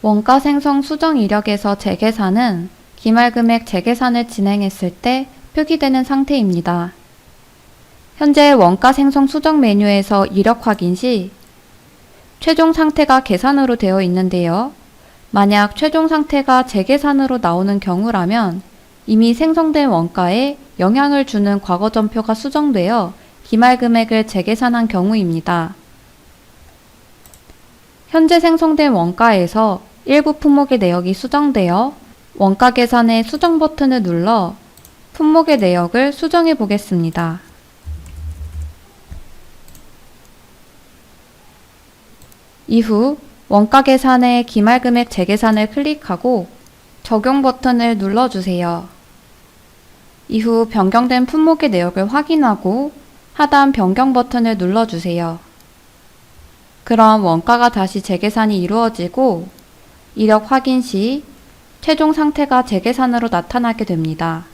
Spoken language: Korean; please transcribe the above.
원가 생성 수정 이력에서 재계산은 기말금액 재계산을 진행했을 때 표기되는 상태입니다. 현재 원가 생성 수정 메뉴에서 이력 확인 시 최종 상태가 계산으로 되어 있는데요. 만약 최종 상태가 재계산으로 나오는 경우라면 이미 생성된 원가에 영향을 주는 과거 전표가 수정되어 기말 금액을 재계산한 경우입니다. 현재 생성된 원가에서 일부 품목의 내역이 수정되어 원가 계산의 수정 버튼을 눌러 품목의 내역을 수정해 보겠습니다. 이후 원가 계산의 기말 금액 재계산을 클릭하고 적용 버튼을 눌러주세요. 이후 변경된 품목의 내역을 확인하고 하단 변경 버튼을 눌러주세요. 그럼 원가가 다시 재계산이 이루어지고 이력 확인 시 최종 상태가 재계산으로 나타나게 됩니다.